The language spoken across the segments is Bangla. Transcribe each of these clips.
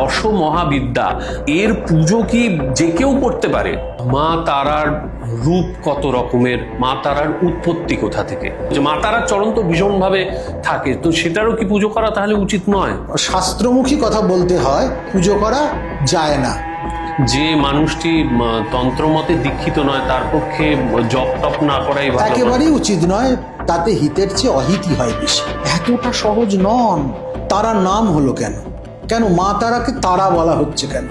দশ মহাবিদ্যা এর পুজো কি যে কেউ করতে পারে? মা তারার রূপ কত রকমের? মা তারার উৎপত্তি কোথা থেকে? যে মা তারার চরণ তো ভীষণভাবে থাকে তো সেটারও কি পুজো করা তাহলে উচিত নয়? শাস্ত্রমুখী কথা বলতে হয় পুজো করা যায় না। যে মানুষটি তন্ত্রমতে দীক্ষিত নয় তার পক্ষে জপ টপ না করাই একেবারেই উচিত নয় তাতে হিতের চেয়ে অহিতই হয় বেশি। এতটা সহজ নন। তারার নাম হলো কেন? কেন মা তারাকে তারা বলা হচ্ছে কেন?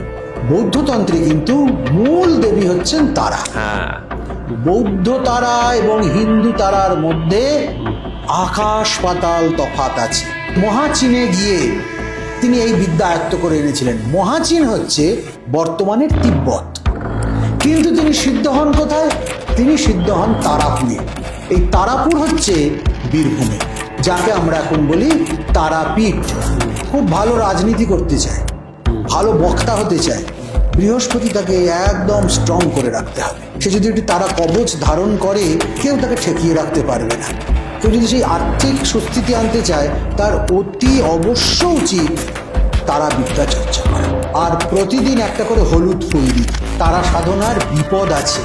বৌদ্ধতন্ত্রে কিন্তু মূল দেবী হচ্ছেন তারা। হ্যাঁ। বৌদ্ধ তারা এবং হিন্দু তারার মধ্যে আকাশ পাতাল তফাত আছে। মহাচীনে গিয়ে তিনি এই বিদ্যা আয়ত্ত করে এনেছিলেন। মহাচীন হচ্ছে বর্তমানের তিব্বত। কিন্তু তিনি সিদ্ধ হন কোথায়? তিনি সিদ্ধ হন তারাপুরে। এই তারাপুর হচ্ছে বীরভূমে যাকে আমরা এখন বলি তারাপীঠ। খুব ভালো রাজনীতি করতে চায়, ভালো বক্তা হতে চায় বৃহস্পতি তাকে একদম স্ট্রং করে রাখতে হবে। সে যদি একটি তারা কবচ ধারণ করে, কেউ তাকে ঠেকিয়ে রাখতে পারবে না। কেউ যদি সেই আর্থিক সুস্থিতি আনতে চায়, তার অতি অবশ্য উচিত তারা বিদ্যা চর্চা করা। আর প্রতিদিন একটা করে হলুদ ফুল দিই তারা সাধনার বিপদ আছে।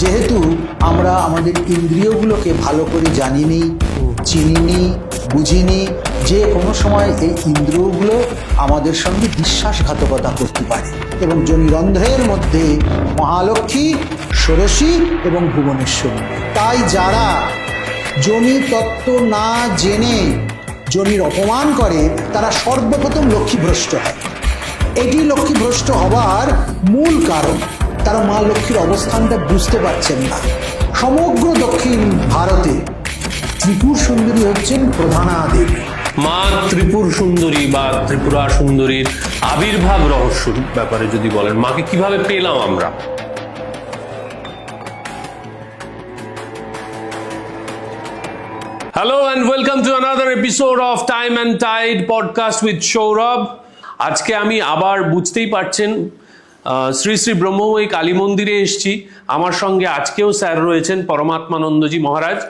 যেহেতু আমরা আমাদের ইন্দ্রিয়গুলোকে ভালো করে জানিনি চিনিনি বুঝিনি যে কোনো সময় এই ইন্দ্রিয়গুলো আমাদের সঙ্গে বিশ্বাসঘাতকতা করতে পারে এবং জনিরন্ধ্রের মধ্যে মহালক্ষ্মী, ষোড়শী এবং ভুবনেশ্বরী। তাই যারা জনি তত্ত্ব না জেনে জনির অপমান করে, তারা সর্বপ্রথম লক্ষ্মীভ্রষ্ট হয়। এটি লক্ষ্মীভ্রষ্ট হবার মূল কারণ। তারা মা লক্ষ্মীর অবস্থানটা বুঝতে পারছেন না। সমগ্র দক্ষিণ ভারতে ত্রিপুর সুন্দরী হচ্ছেন প্রধানা দেবী মা ত্রিপুর সুন্দরী বা ত্রিপুরা সুন্দরীর আবির্ভাব রহস্য ব্যাপারে যদি বলেন, মাকে কীভাবে পেলাম আমরা? Hello and welcome to another episode of Time and Tide podcast with Sourav আজকে আমি আবার বুঝতেই পারছেন শ্রী শ্রী ব্রহ্মময়ী কালী মন্দিরে এসেছি। আমার সঙ্গে আজকেও স্যার রয়েছেন পরমাত্মানন্দজি মহারাজ।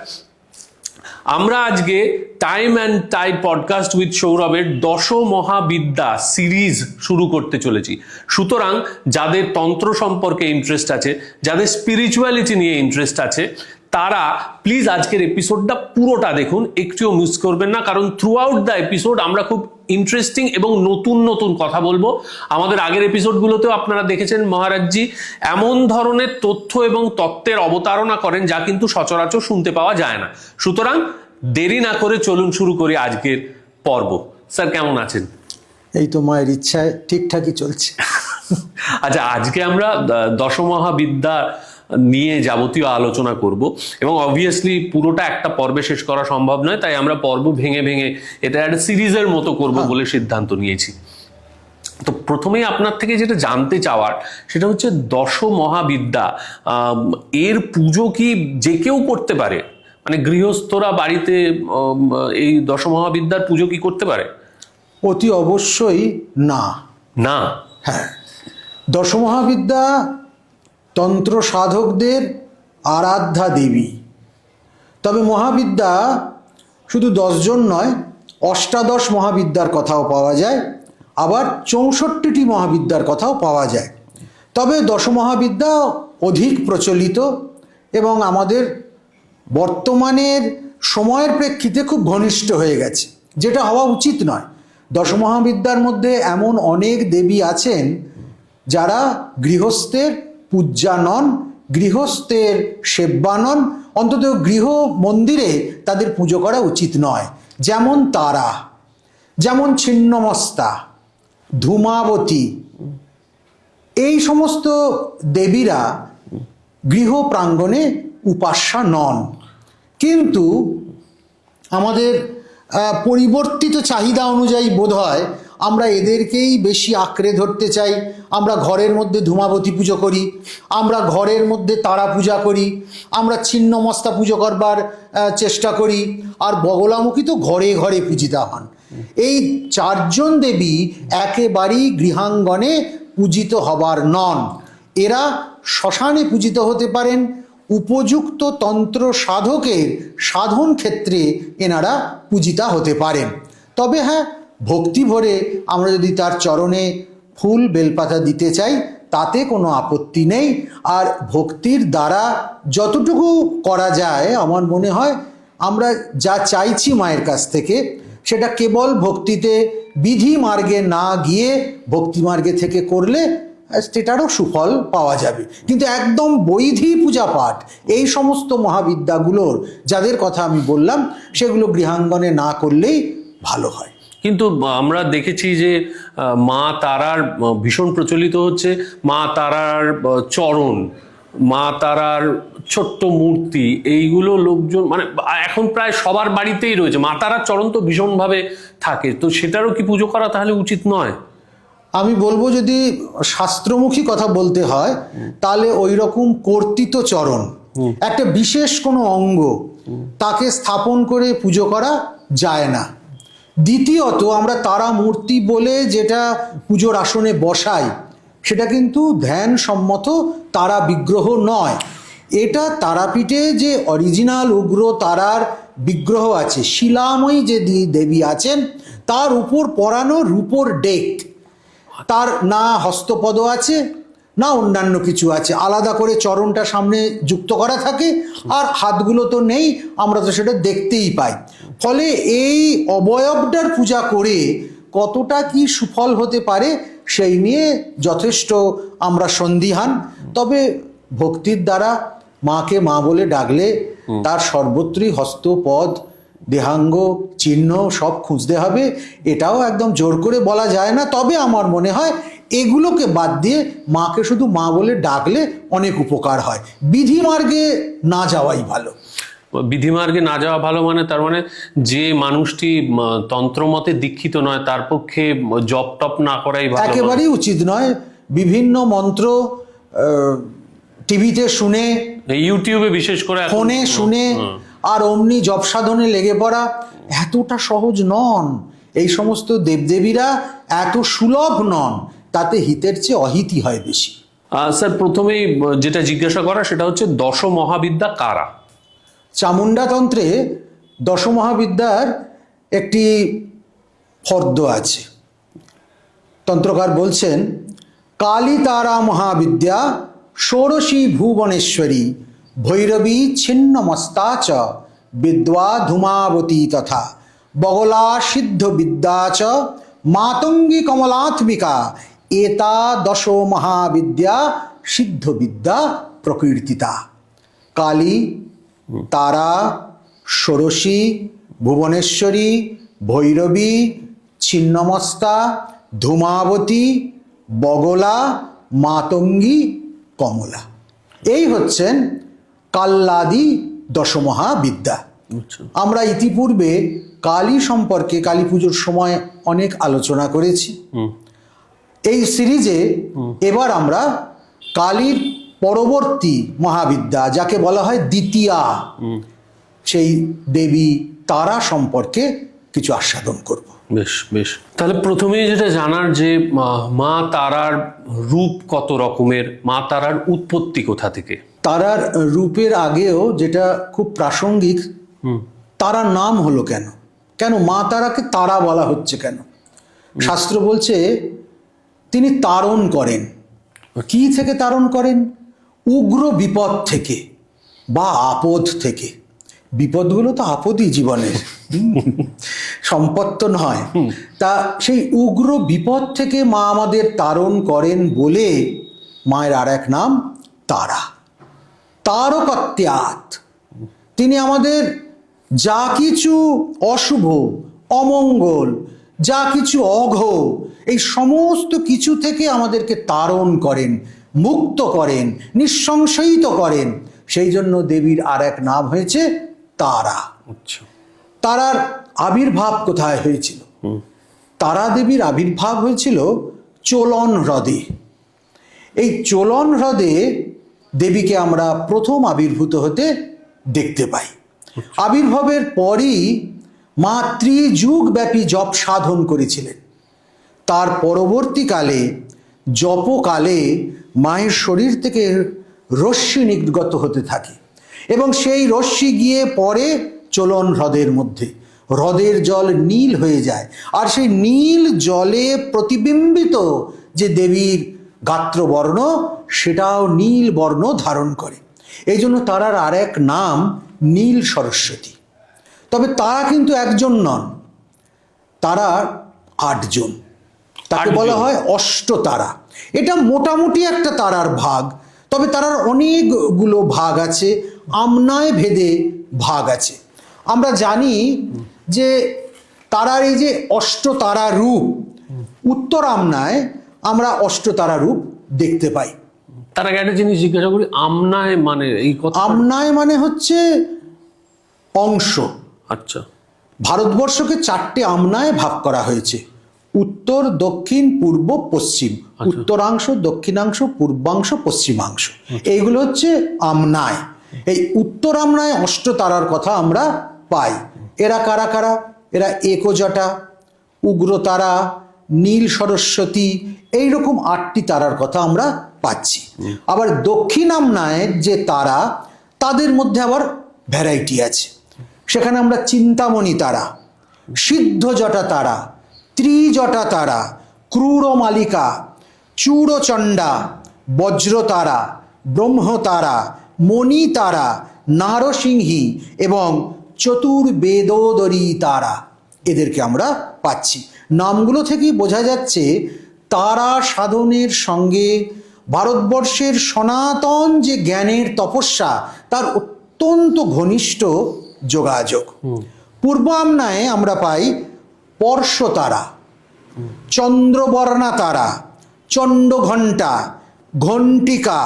আমরা আজকে Time and Tide podcast with সৌরভের দশ মহাবিদ্যা সিরিজ শুরু করতে চলেছি। সুতরাং যাদের তন্ত্র সম্পর্কে ইন্টারেস্ট আছে, যাদের স্পিরিচুয়ালিটি নিয়ে ইন্টারেস্ট আছে, তারা প্লিজ আজকের এপিসোডটা পুরোটা দেখুন, একটুও মিস করবেন না, কারণ থ্রু আউট দ্য এপিসোড আমরা খুব ইন্টারেস্টিং এবং নতুন নতুন কথা বলব। আমাদের আগের এপিসোডগুলোতেও আপনারা দেখেছেন মহারাজজি এমন ধরনের তথ্য এবং তত্ত্বের অবতারণা করেন যা কিন্তু সচরাচর শুনতে পাওয়া যায় না। সুতরাং দেরি না করে চলুন শুরু করি আজকের পর্ব। স্যার কেমন আছেন? এই তো মায়ের ইচ্ছায় ঠিকঠাকই চলছে। আচ্ছা আজকে আমরা দশমহাবিদ্যা নিয়ে যাবতীয় আলোচনা করব। এবং অবভিয়াসলি পুরোটা একটা পর্বে শেষ করা সম্ভব নয় তাই আমরা পর্ব ভেঙে ভেঙে এটা একটা সিরিজের মতো করব বলে সিদ্ধান্ত নিয়েছি। তো প্রথমেই আপনার থেকে যেটা জানতে চাওয়ার সেটা হচ্ছে দশ মহাবিদ্যা এর পুজো কি যে কেউ করতে পারে? মানে গৃহস্থরা বাড়িতে এই দশ মহাবিদ্যার পুজো কি করতে পারে? অতি অবশ্যই না। না। হ্যাঁ। দশমহাবিদ্যা তন্ত্র সাধকদের আরাধ্যা দেবী। তবে মহাবিদ্যা শুধু দশজন নয়, অষ্টাদশ মহাবিদ্যার কথাও পাওয়া যায়, আবার চৌষট্টিটি মহাবিদ্যার কথাও পাওয়া যায়। তবে দশমহাবিদ্যা অধিক প্রচলিত এবং আমাদের বর্তমানের সময়ের প্রেক্ষিতে খুব ঘনিষ্ঠ হয়ে গেছে, যেটা হওয়া উচিত নয়। দশমহাবিদ্যার মধ্যে এমন অনেক দেবী আছেন যারা গৃহস্থের পূজ্যা নন গৃহস্থের সেব্যা নন অন্তত গৃহ মন্দিরে তাদের পুজো করা উচিত নয়। যেমন তারা, যেমন ছিন্নমস্তা, ধূমাবতী, এই সমস্ত দেবীরা গৃহ প্রাঙ্গণে উপাস্যা নন। কিন্তু আমাদের পরিবর্তিত চাহিদা অনুযায়ী বোধ হয় আমরা এদেরকেই বেশি আঁকড়ে ধরতে চাই। আমরা ঘরের মধ্যে ধূমাবতী পুজো করি। আমরা ঘরের মধ্যে তারা পূজা করি। আমরা ছিন্নমস্তা পুজো করবার চেষ্টা করি। আর বগলামুখী তো ঘরে ঘরে পূজিতা হন। এই চারজন দেবী একেবারেই গৃহাঙ্গনে পূজিত হবার নন। এরা শ্মশানে পূজিত হতে পারেন। উপযুক্ত তন্ত্র সাধকের সাধন ক্ষেত্রে এনারা পূজিতা হতে পারেন। তবে হ্যাঁ ভক্তি ভরে আমরা যদি তার চরণে ফুল বেলপাতা দিতে চাই, তাতে কোনো আপত্তি নেই। আর ভক্তির দ্বারা যতটুকু করা যায়, আমার মনে হয় আমরা যা চাইছি মায়ের কাছ থেকে, সেটা কেবল ভক্তিতে বিধি মার্গে না গিয়ে ভক্তি মার্গে থেকে করলে, সেটারও সুফল পাওয়া যাবে। কিন্তু একদম বৈধি পূজা পাঠ, এই সমস্ত মহাবিদ্যাগুলোর, যাদের কথা আমি বললাম, সেগুলো গৃহাঙ্গনে না করলেই ভালো হয়। কিন্তু আমরা দেখেছি যে মা তারার ভীষণ প্রচলিত হচ্ছে। মা তারার চরণ মা তারার ছোট্ট মূর্তি এইগুলো লোকজন মানে এখন প্রায় সবার বাড়িতেই রয়েছে। মা তারার চরণ তো ভীষণভাবে থাকে। তো সেটারও কি পুজো করা তাহলে উচিত নয়? আমি বলব যদি শাস্ত্রমুখী কথা বলতে হয় তাহলে ওই রকম কর্তৃত চরণ একটা বিশেষ কোনো অঙ্গ তাকে স্থাপন করে পুজো করা যায় না। দ্বিতীয়ত আমরা তারা মূর্তি বলে যেটা পুজোর আসনে বসাই, সেটা কিন্তু ধ্যান সম্মত তারা বিগ্রহ নয়। এটা তারাপীঠে যে অরিজিনাল উগ্র তারার বিগ্রহ আছে, শিলাময়ী যে দেবী আছেন, তার উপর পরানো রূপোর ডেক। তার না হস্তপদ আছে না অন্যান্য কিছু আছে। আলাদা করে চরণটা সামনে যুক্ত করা থাকে আর হাতগুলো তো নেই আমরা তো সেটা দেখতেই পাই। ফলে এই অবয়বটার পূজা করে কতটা কি সুফল হতে পারে সেই নিয়ে যথেষ্ট আমরা সন্দিহান। তবে ভক্তির দ্বারা মাকে মা বলে ডাকলে তার সর্বত্রই হস্তপদ দেহাঙ্গ চিহ্ন সব খুঁজতে হবে। এটাও একদম জোর করে বলা যায় না। তবে আমার মনে হয় এগুলোকে বাদ দিয়ে মাকে শুধু মা বলে ডাকলে অনেক উপকার হয়। বিধি মার্গে না যাওয়াই ভালো। বিধিমার্গে না যাওয়া ভালো মানে তার মানে যে মানুষটি তন্ত্রমতে দীক্ষিত নয় তার পক্ষে জপ টপ না করাই ভালো একেবারেই উচিত নয়। বিভিন্ন মন্ত্র টিভিতে শুনে ইউটিউবে বিশেষ করে ফোনে শুনে আর অমনি জপ সাধনে লেগে পড়া এতটা সহজ নন। এই সমস্ত দেবদেবীরা এত সুলভ নন তাতে হিতের চেয়ে অহিতই হয় বেশি। স্যার প্রথমেই যেটা জিজ্ঞাসা করা সেটা হচ্ছে দশ মহাবিদ্যা কারা? চামুণ্ডাতন্ত্রে দশমহাবিদ্যার একটি ফর্দ আছে। তন্ত্রকার বলছেন কালী তারা মহাবিদ্যা ষোড়শী ভুবনেশ্বরী ভৈরবী ছিন্নমস্তা চ বিদ্যা ধূমাবতী তথা, বগলা সিদ্ধ বিদ্যা চ, মাতঙ্গী কমলাত্মিকা, এতা দশ মহাবিদ্যা সিদ্ধ বিদ্যা প্রকীর্তিতা। কালী, তারা, ষোড়শী, ভুবনেশ্বরী, ভৈরবী, ছিন্নমস্তা, ধূমাবতী, বগলা, মাতঙ্গী, কমলা। এই হচ্ছেন কাল্লাদি দশমহাবিদ্যা। আমরা ইতিপূর্বে কালী সম্পর্কে কালী পুজোর সময় অনেক আলোচনা করেছি। এই সিরিজে এবার আমরা কালীর পরবর্তী মহাবিদ্যা যাকে বলা হয় দ্বিতীয়া সেই দেবী তারা সম্পর্কে কিছু আস্বাদন করব। বেশ বেশ। তাহলে প্রথমেই যেটা জানার যে মা তারার রূপ কত রকমের? মা তারার উৎপত্তি কোথা থেকে? তারার রূপের আগেও যেটা খুব প্রাসঙ্গিক তারা নাম হলো কেন? কেন মা তারাকে তারা বলা হচ্ছে কেন? শাস্ত্র বলছে তিনি তারণ করেন। কি থেকে তারণ করেন? উগ্র বিপদ থেকে বা আপদ থেকে। বিপদগুলো তো আপদই জীবনের। সম্পদ তো নয়। তা সেই উগ্র বিপদ থেকে মা আমাদের তারণ করেন বলে মায়ের আর এক নাম তারা। তারকত্যাত। তিনি আমাদের যা কিছু অশুভ অমঙ্গল যা কিছু অঘ এই সমস্ত কিছু থেকে আমাদেরকে তারণ করেন মুক্ত করেন নিঃসংশয়িত করেন। সেই জন্য দেবীর আর এক নাম হয়েছে তারা। আচ্ছা। তারার আবির্ভাব কোথায় হয়েছিল? তারা দেবীর আবির্ভাব হয়েছিল চোলন হ্রদে। এই চোলন হ্রদে দেবীকে আমরা প্রথম আবির্ভূত হতে দেখতে পাই। আবির্ভাবের পরই মা ত্রিযুগব্যাপী জপ সাধন করেছিলেন। তার পরবর্তীকালে জপকালে মায়ের শরীর থেকে রশ্মি নির্গত হতে থাকে এবং সেই রশ্মি গিয়ে পরে চলন হ্রদের মধ্যে। হ্রদের জল নীল হয়ে যায়। আর সেই নীল জলে প্রতিবিম্বিত যে দেবীর গাত্রবর্ণ সেটাও নীল বর্ণ ধারণ করে। এই জন্য তারার আর এক নাম নীল সরস্বতী। তবে তারা কিন্তু একজন নন তারা আটজন। তাকে বলা হয় অষ্টতারা। এটা মোটামুটি একটা তারার ভাগ তবে তারার অনেকগুলো ভাগ আছে আমনায় ভেদে ভাগ আছে। আমরা জানি যে তারার এই যে অষ্ট অষ্টতারা রূপ উত্তর আমনায় আমরা অষ্টতারা রূপ দেখতে পাই। তার আগে একটা জিনিস জিজ্ঞাসা করি আমনায় মানে এই কথা? আমনায় মানে হচ্ছে অংশ। আচ্ছা। ভারতবর্ষকে চারটে আমনায় ভাগ করা হয়েছে। উত্তর দক্ষিণ পূর্ব পশ্চিম। উত্তরাংশ দক্ষিণাংশ পূর্বাংশ পশ্চিমাংশ। এইগুলো হচ্ছে আমনায়। এই উত্তর আমনায় অষ্টতারার কথা আমরা পাই। এরা কারা কারা? এরা একজটা উগ্রতারা নীল সরস্বতী, এইরকম আটটি তারার কথা আমরা পাচ্ছি। আবার দক্ষিণ আমনায়ের যে তারা, তাদের মধ্যে আবার ভ্যারাইটি আছে। সেখানে আমরা চিন্তামণি তারা সিদ্ধ জটা তারা, ত্রিজটা তারা, ক্রূর মালিকা চূড়চণ্ডা বজ্রতারা ব্রহ্মতারা মণি তারা, নারসিংহী এবং চতুর্বেদোদরী তারা এদেরকে আমরা পাচ্ছি। নামগুলো থেকেই বোঝা যাচ্ছে তারা সাধনের সঙ্গে ভারতবর্ষের সনাতন যে জ্ঞানের তপস্যা তার অত্যন্ত ঘনিষ্ঠ যোগাযোগ। পূর্ব আমনায় আমরা পাই পর্শতারা চন্দ্রবর্ণা তারা চণ্ডঘণ্টা ঘণ্টিকা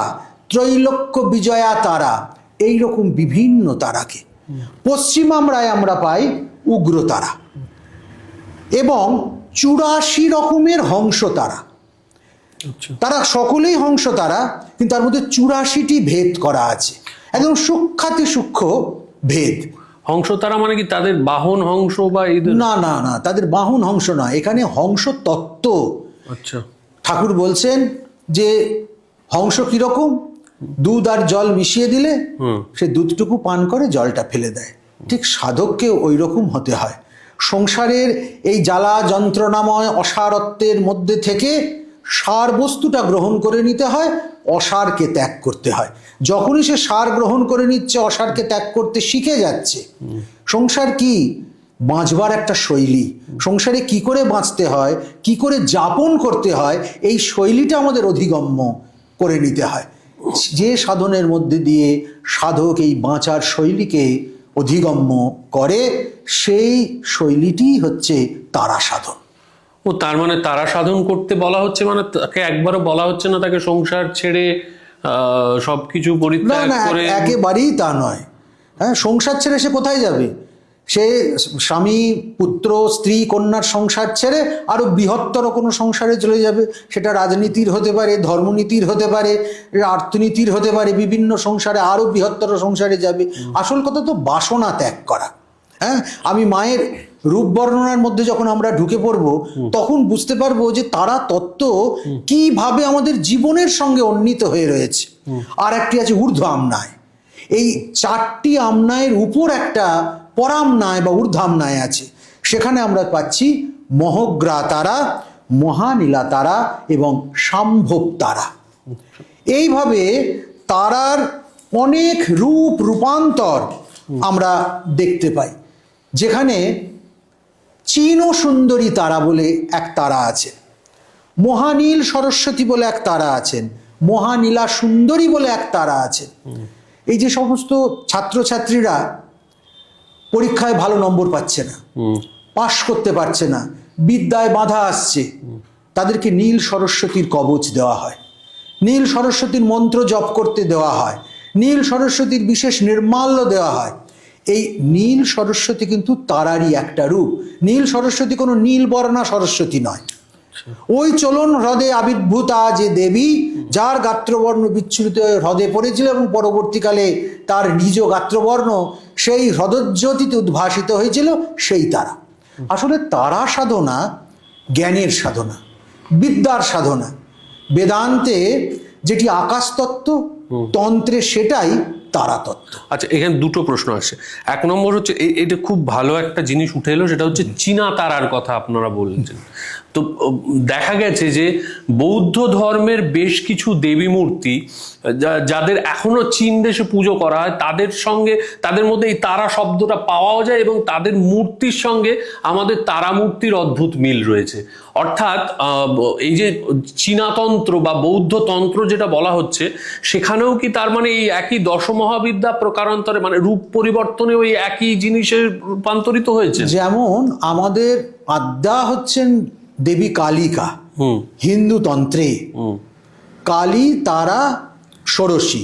ত্রৈলোক্য বিজয়া তারা এই রকম বিভিন্ন তারাকে। পশ্চিম আমরায় আমরা পাই উগ্র তারা এবং চুরাশি রকমের হংস তারা। আচ্ছা। তারা সকলেই হংস তারা কিন্তু তার মধ্যে চুরাশিটি ভেদ করা আছে। একদম সূক্ষাতি সূক্ষ্ম ভেদ। হংস তারা মানে কি তাদের বাহন হংস বা এই না না না তাদের বাহন হংস না। এখানে হংস তত্ত্ব। আচ্ছা। ঠাকুর বলছেন যে হংস কীরকম? দুধ আর জল মিশিয়ে দিলে। সে দুধটুকু পান করে জলটা ফেলে দেয়। ঠিক সাধককে ওই রকম হতে হয়। সংসারের এই জ্বালা যন্ত্রণাময় অসারত্বের মধ্যে থেকে সার বস্তুটা গ্রহণ করে নিতে হয়, অসারকে ত্যাগ করতে হয়। যখনই সে সার গ্রহণ করে নিচ্ছে, অসারকে ত্যাগ করতে শিখে যাচ্ছে। সংসার কি? বাঁচবার একটা শৈলী। সংসারে কি করে বাঁচতে হয়, কি করে যাপন করতে হয়, এই শৈলীটা আমাদের অধিগম্য করে নিতে হয়। যে সাধনের মধ্যে দিয়ে সাধক এই বাঁচার শৈলীকে অধিগম্য করে সেই শৈলীটি হচ্ছে তারা সাধন। ও তার মানে তারা সাধন করতে বলা হচ্ছে মানে তাকে একবারও বলা হচ্ছে না তাকে সংসার ছেড়ে সবকিছু পরিত্যাগ করে একেবারেই তা নয়। হ্যাঁ সংসার ছেড়ে সে কোথায় যাবে? সে স্বামী পুত্র স্ত্রী কন্যার সংসার ছেড়ে আরও বৃহত্তর কোনো সংসারে চলে যাবে। সেটা রাজনীতির হতে পারে ধর্মনীতির হতে পারে অর্থনীতির হতে পারে বিভিন্ন সংসারে আরও বৃহত্তর সংসারে যাবে। আসল কথা তো বাসনা ত্যাগ করা। হ্যাঁ? আমি মায়ের রূপ বর্ণনার মধ্যে যখন আমরা ঢুকে পড়ব তখন বুঝতে পারব যে তারা তত্ত্ব কীভাবে আমাদের জীবনের সঙ্গে উন্নীত হয়ে রয়েছে। আর একটি আছে ঊর্ধ্ব আমনায়। এই চারটি আমনায়ের উপর একটা পরামনায় বা ঊর্ধ্বামনায় আছে। সেখানে আমরা পাচ্ছি মহগ্রা তারা মহানীলা তারা এবং সম্ভব তারা এইভাবে তারার অনেক রূপ, রূপান্তর আমরা দেখতে পাই। যেখানে চীন সুন্দরী তারা বলে এক তারা আছে। মহানীল সরস্বতী বলে এক তারা আছেন। মহানীলা সুন্দরী বলে এক তারা আছেন। এই যে সমস্ত ছাত্রছাত্রীরা পরীক্ষায় ভালো নম্বর পাচ্ছে না। পাশ করতে পারছে না। বিদ্যায় বাধা আসছে। তাদেরকে নীল সরস্বতীর কবচ দেওয়া হয়। নীল সরস্বতীর মন্ত্র জপ করতে দেওয়া হয়। নীল সরস্বতীর বিশেষ নির্মাল্য দেওয়া হয়। এই নীল সরস্বতী কিন্তু তারারই একটা রূপ। নীল সরস্বতী কোনো নীল বর্ণা সরস্বতী নয়। ওই চলন হ্রদে আবির্ভূতা যে দেবী যার গাত্রবর্ণ বিচ্ছুরিত হয়ে হ্রদে পড়েছিল এবং পরবর্তীকালে তার নিজ গাত্রবর্ণ সেই হ্রদজ্যোতিতে উদ্ভাসিত হয়েছিল সেই তারা। আসলে তারা সাধনা জ্ঞানের সাধনা বিদ্যার সাধনা। বেদান্তে যেটি আকাশতত্ত্ব তন্ত্রে সেটাই তারা তত্ত্ব আচ্ছা এখানে দুটো প্রশ্ন আছে এক নম্বর হচ্ছে এটা খুব ভালো একটা জিনিস উঠে এলো সেটা হচ্ছে চীনা তারার কথা আপনারা বলছেন। তো দেখা গেছে যে বৌদ্ধ ধর্মের বেশ কিছু দেবী মূর্তি যাদের এখনও চীন দেশে পুজো করা হয়, তাদের সঙ্গে, তাদের মধ্যে এই তারা শব্দটা পাওয়াও যায় এবং তাদের মূর্তির সঙ্গে আমাদের তারা মূর্তির অদ্ভুত মিল রয়েছে। অর্থাৎ এই যে চীনাতন্ত্র বা বৌদ্ধ তন্ত্র যেটা বলা হচ্ছে, সেখানেও কি তার মানে এই একই দশমহাবিদ্যা প্রকারান্তরে মানে রূপ পরিবর্তনে ওই একই জিনিসের রূপান্তরিত হয়েছে? যেমন আমাদের আদ্যা হচ্ছেন দেবী কালিকা হিন্দু তন্ত্রে কালী তারা ষোড়শী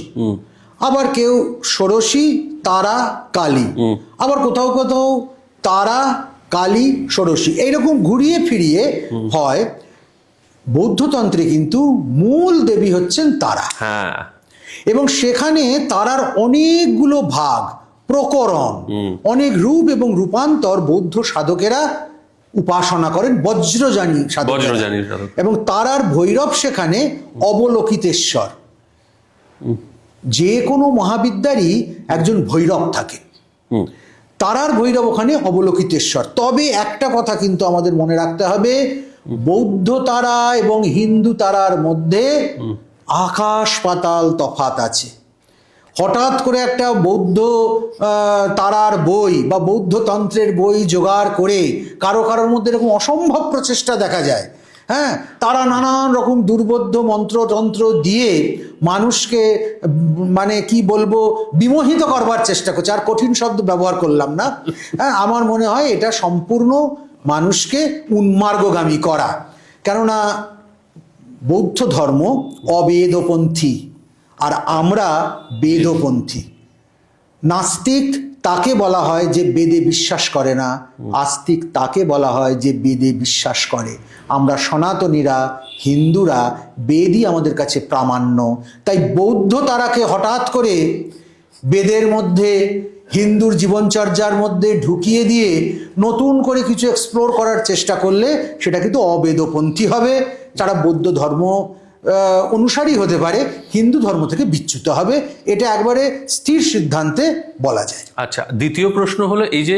আবার কেউ ষোড়শী তারা কালী আবার কোথাও কোথাও তারা কালী ষোড়শী এইরকম ঘুরিয়ে ফিরিয়ে হয় বৌদ্ধতন্ত্রে কিন্তু মূল দেবী হচ্ছেন তারা হ্যাঁ এবং সেখানে তারার অনেকগুলো ভাগ প্রকরণ অনেক রূপ এবং রূপান্তর বৌদ্ধ সাধকেরা উপাসনা করেন বজ্রজানী সাধক। এবং তারার ভৈরব সেখানে অবলোকিতেশ্বর। যে কোনো মহাবিদ্যারই একজন ভৈরব থাকে। তারার ভৈরব ওখানে অবলোকিতেশ্বর। তবে একটা কথা কিন্তু আমাদের মনে রাখতে হবে বৌদ্ধ তারা এবং হিন্দু তারার মধ্যে আকাশ পাতাল তফাত আছে। হঠাৎ করে একটা বৌদ্ধ তারার বই বা বৌদ্ধ তন্ত্রের বই জোগাড় করে কারও কারোর মধ্যে এরকম অসম্ভব প্রচেষ্টা দেখা যায়। হ্যাঁ তারা নানান রকম দুর্বোধ্য মন্ত্রতন্ত্র দিয়ে মানুষকে মানে কি বলব, বিমোহিত করবার চেষ্টা করছে। আর কঠিন শব্দ ব্যবহার করলাম না। হ্যাঁ আমার মনে হয় এটা সম্পূর্ণ মানুষকে উন্মার্গগামী করা। কেননা বৌদ্ধ ধর্ম অবেদপন্থী। আর আমরা বেদপন্থী। নাস্তিক তাকে বলা হয় যে বেদে বিশ্বাস করে না, আস্তিক তাকে বলা হয় যে বেদে বিশ্বাস করে। আমরা সনাতনীরা, হিন্দুরা বেদই আমাদের কাছে প্রামাণ্য। তাই বৌদ্ধ তারাকে হঠাৎ করে বেদের মধ্যে, হিন্দুর জীবনচর্যার মধ্যে ঢুকিয়ে দিয়ে নতুন করে কিছু এক্সপ্লোর করার চেষ্টা করলে সেটা কিন্তু অবেদপন্থী হবে। তারা বৌদ্ধ ধর্ম অনুসারী হতে পারে, হিন্দু ধর্ম থেকে বিচ্যুত হবে। এটা একবারে স্থির সিদ্ধান্তে বলা যায়। আচ্ছা দ্বিতীয় প্রশ্ন হলো এই যে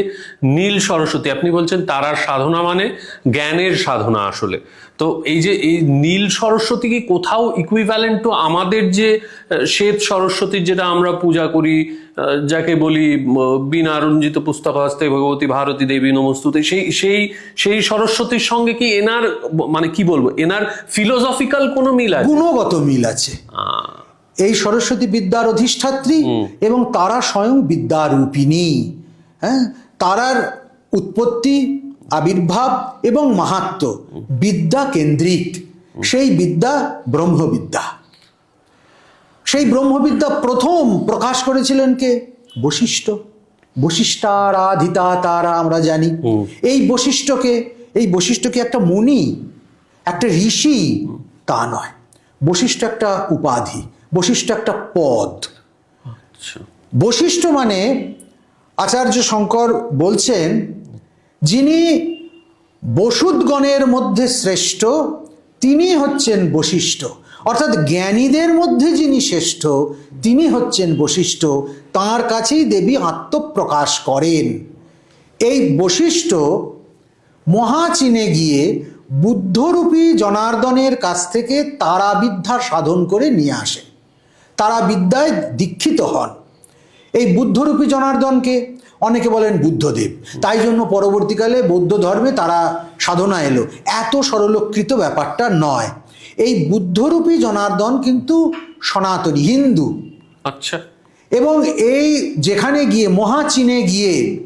নীল সরস্বতী, আপনি বলছেন তারার সাধনা মানে জ্ঞানের সাধনা আসলে। তো এই যে এই নীল সরস্বতী কি কোথাও ইকুইভ্যালেন্ট টু আমাদের যে শ্বেত সরস্বতীর যেটা আমরা পূজা করি যাকে বলি বিনা রঞ্জিত পুস্তক হস্তে ভগবতী ভারতী দেবী নমস্তুতে সেই সেই সেই সরস্বতীর সঙ্গে কি এনার মানে কি বলব এনার ফিলোসফিক্যাল কোনো মিল আছে? গুণগত মিল আছে। এই সরস্বতী বিদ্যার অধিষ্ঠাত্রী এবং তারা স্বয়ং বিদ্যারূপিণী। হ্যাঁ? তারার উৎপত্তি আবির্ভাব এবং মাহাত্ম বিদ্যা কেন্দ্রিক। সেই বিদ্যা ব্রহ্মবিদ্যা। সেই ব্রহ্মবিদ্যা প্রথম প্রকাশ করেছিলেন কে? বশিষ্ঠ। বশিষ্ঠারাধিতা তারা আমরা জানি। এই বশিষ্ঠকে এই বশিষ্ঠকে একটা মুনি একটা ঋষি তা নয়। বশিষ্ঠ একটা উপাধি বশিষ্ঠ একটা পদ। আচ্ছা। বশিষ্ঠ মানে আচার্য শঙ্কর বলছেন যিনি বসুদগণের মধ্যে শ্রেষ্ঠ, তিনি হচ্ছেন বশিষ্ঠ। অর্থাৎ জ্ঞানীদের মধ্যে যিনি শ্রেষ্ঠ, তিনি হচ্ছেন বশিষ্ঠ। তার কাছেই দেবী আত্মপ্রকাশ করেন। এই বশিষ্ঠ মহাচীনে গিয়ে বুদ্ধরূপী জনার্দনের কাছ থেকে তারাবিদ্যা সাধন করে নিয়ে আসেন তারা বিদ্যায় দীক্ষিত হন। এই বুদ্ধরূপী জনার্দনকে অনেকে বলেন বুদ্ধদেব। তাই জন্য পরবর্তীকালে বৌদ্ধ ধর্মে তারা সাধনা এলো। এত সরলকৃত ব্যাপারটা নয়। এই বুদ্ধরূপী জনার্দন কিন্তু সনাতনী হিন্দু। আচ্ছা। এবং এই যেখানে গিয়ে মহাচীনে গিয়ে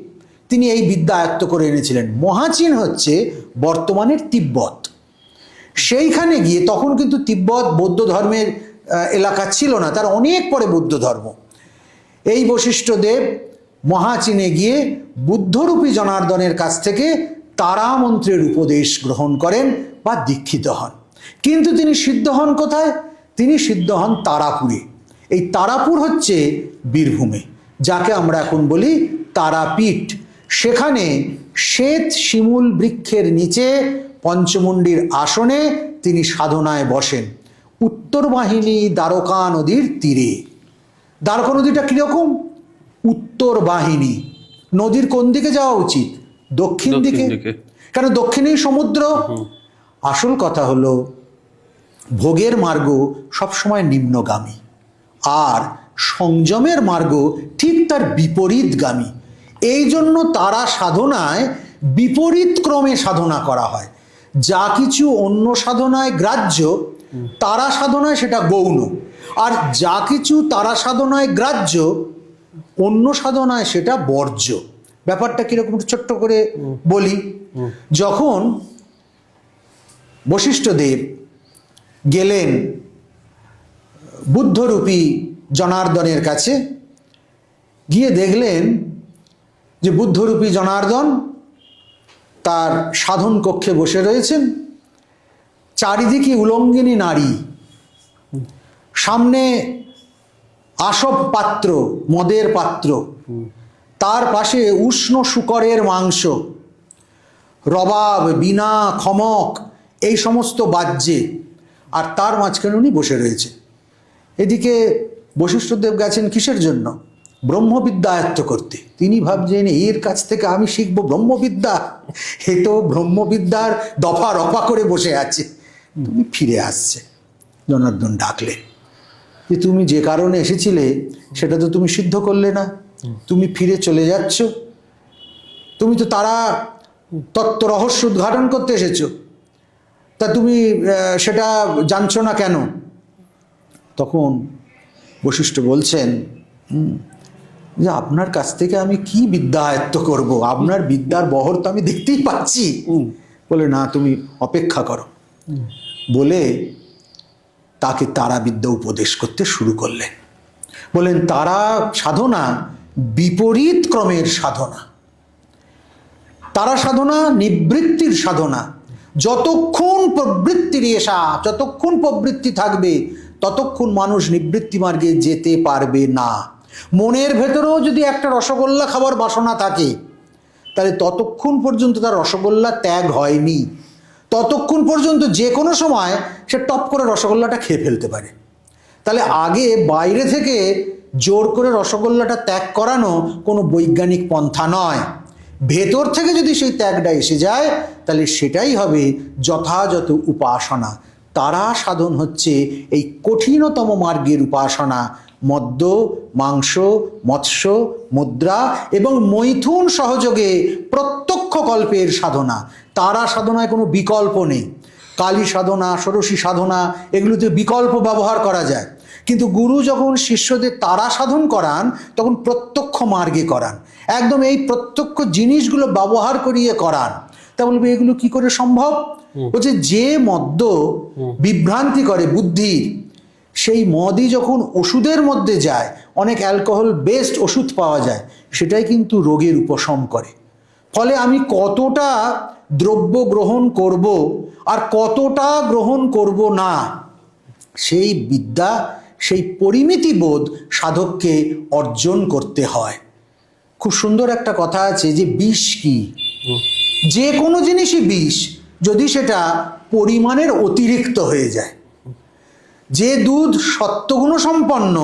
তিনি এই বিদ্যা আয়ত্ত করে এনেছিলেন। মহাচীন হচ্ছে বর্তমানের তিব্বত। সেইখানে গিয়ে তখন কিন্তু তিব্বত বৌদ্ধ ধর্মের এলাকা ছিল না। তার অনেক পরে বৌদ্ধ ধর্ম। এই বৈশিষ্ট্যদেব মহাচীনে গিয়ে বুদ্ধরূপী জনার্দনের কাছ থেকে তারামন্ত্রের উপদেশ গ্রহণ করেন বা দীক্ষিত হন। কিন্তু তিনি সিদ্ধ হন কোথায়? তিনি সিদ্ধ হন তারাপুরে। এই তারাপুর হচ্ছে বীরভূমে, যাকে আমরা এখন বলি তারাপীঠ। সেখানে শ্বেত শিমুল বৃক্ষের নিচে পঞ্চমুণ্ডির আসনে তিনি সাধনায় বসেন। উত্তর বাহিনী দ্বারকা নদীর তীরে। দ্বারকা নদীটা কীরকম? উত্তর বাহিনী। নদীর কোন দিকে যাওয়া উচিত? দক্ষিণ দিকে? কেন দক্ষিণেই সমুদ্র? আসল কথা হলো ভোগের মার্গ সবসময় নিম্নগামী। আর সংযমের মার্গ ঠিক তার বিপরীতগামী। এই জন্য তারা সাধনায় বিপরীত ক্রমে সাধনা করা হয়। যা কিছু অন্য সাধনায় গ্রাহ্য তারা সাধনায় সেটা গৌণ। আর যা কিছু তারা সাধনায় গ্রাহ্য, অন্য সাধনায় সেটা বর্জ্য। ব্যাপারটা কীরকম ছোট্ট করে বলি। যখন বশিষ্ঠদেব গেলেন বুদ্ধরূপী জনার্দনের কাছে, গিয়ে দেখলেন যে বুদ্ধরূপী জনার্দন তার সাধন কক্ষে বসে রয়েছেন। চারিদিকে উলঙ্গিনী নারী। সামনে আসব পাত্র, মদের পাত্র। তার পাশে উষ্ণ শুকরের মাংস। রবাব বীণা খমক, এই সমস্ত বাজ্যে। আর তার মাঝখানে উনি বসে রয়েছে এদিকে বশিষ্ঠদেব গেছেন কিসের জন্য? ব্রহ্মবিদ্যা আয়ত্ত করতে। তিনি ভাবছেন, এর কাছ থেকে আমি শিখব ব্রহ্মবিদ্যা। এ তো ব্রহ্মবিদ্যার দফা রফা করে বসে আছে। তুমি ফিরে আসছে জনার্দন ডাকলেন। যে তুমি যে কারণে এসেছিলে সেটা তো তুমি সিদ্ধ করলে না। তুমি ফিরে চলে যাচ্ছ। তুমি তো তারা তত্ত্ব রহস্য উদ্ঘাটন করতে এসেছ। তা তুমি সেটা জানছো না কেন? তখন বশিষ্ঠ বলছেন "হুম, যে আপনার কাছ থেকে আমি কি বিদ্যা আয়ত্ত করব? আপনার বিদ্যার বহর তো আমি দেখতেই পাচ্ছি। বলে না তুমি অপেক্ষা করো। বলে তাকে তারা বিদ্যা উপদেশ করতে শুরু করলেন। বলেন তারা সাধনা, বিপরীত ক্রমের সাধনা। তারা সাধনা, নিবৃত্তির সাধনা। যতক্ষণ প্রবৃত্তির এসা, যতক্ষণ প্রবৃত্তি থাকবে, ততক্ষণ মানুষ নিবৃত্তি মার্গে যেতে পারবে না। মনের ভেতরেও যদি একটা রসগোল্লা খাবার বাসনা থাকে, তাহলে ততক্ষণ পর্যন্ত তার রসগোল্লা ত্যাগ হয়নি। ততক্ষণ পর্যন্ত যে কোনো সময় সে টপ করে রসগোল্লাটা খেয়ে ফেলতে পারে। তাহলে আগে বাইরে থেকে জোর করে রসগোল্লাটা ত্যাগ করানো কোনো বৈজ্ঞানিক পন্থা নয়। ভেতর থেকে যদি সেই ত্যাগটা এসে যায়, তাহলে সেটাই হবে যথাযথ উপাসনা। তারা সাধন হচ্ছে এই কঠিনতম মার্গের উপাসনা। মদ্য, মাংস, মৎস্য, মুদ্রা এবং মৈথুন সহযোগে প্রত্যক্ষ কল্পের সাধনা। তারা সাধনায় কোনো বিকল্প নেই। কালী সাধনা ষোড়শী সাধনা এগুলোতে বিকল্প ব্যবহার করা যায়। কিন্তু গুরু যখন শিষ্যদের তারা সাধন করান তখন প্রত্যক্ষ মার্গে করান। একদম এই প্রত্যক্ষ জিনিসগুলো ব্যবহার করিয়ে করান। তা বলবে এগুলো কি করে সম্ভব? বলছে যে মদ্য বিভ্রান্তি করে বুদ্ধির সেই মদই যখন ওষুধের মধ্যে যায় অনেক অ্যালকোহল বেসড ওষুধ পাওয়া যায় সেটাই কিন্তু রোগের উপশম করে। ফলে আমি কতটা দ্রব্য গ্রহণ করব আর কতটা গ্রহণ করব না, সেই বিদ্যা, সেই পরিমিতি বোধ সাধককে অর্জন করতে হয়। খুব সুন্দর একটা কথা আছে যে বিষ কি? যে কোনো জিনিসই বিষ, যদি সেটা পরিমাণের অতিরিক্ত হয়ে যায়। যে দুধ সত্ত্বগুণ সম্পন্ন,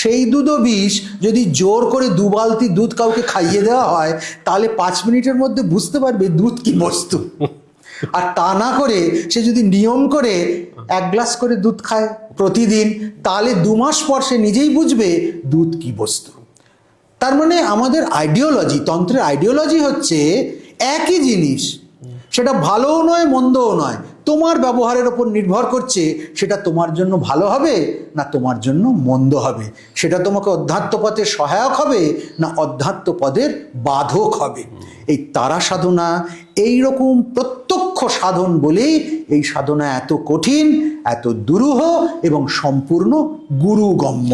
সেই দুধও বিষ যদি জোর করে দু বালতি দুধ কাউকে খাইয়ে দেওয়া হয়, তাহলে পাঁচ মিনিটের মধ্যে বুঝতে পারবে দুধ কি বস্তু। আর তা না করে সে যদি নিয়ম করে এক গ্লাস করে দুধ খায় প্রতিদিন, তাহলে দু মাস পর সে নিজেই বুঝবে দুধ কি বস্তু। তার মানে আমাদের আইডিওলজি তন্ত্রের আইডিওলজি হচ্ছে একই জিনিস। সেটা ভালোও নয়, মন্দও নয়। তোমার ব্যবহারের ওপর নির্ভর করছে, সেটা তোমার জন্য ভালো হবে না তোমার জন্য মন্দ হবে? সেটা তোমাকে অধ্যাত্ম পথে সহায়ক হবে না অধ্যাত্ম পদের বাধক হবে? এই তারা সাধনা এই রকম প্রত্যক্ষ সাধন বলেই এই সাধনা এত কঠিন, এত দুরূহ এবং সম্পূর্ণ গুরুগম্য।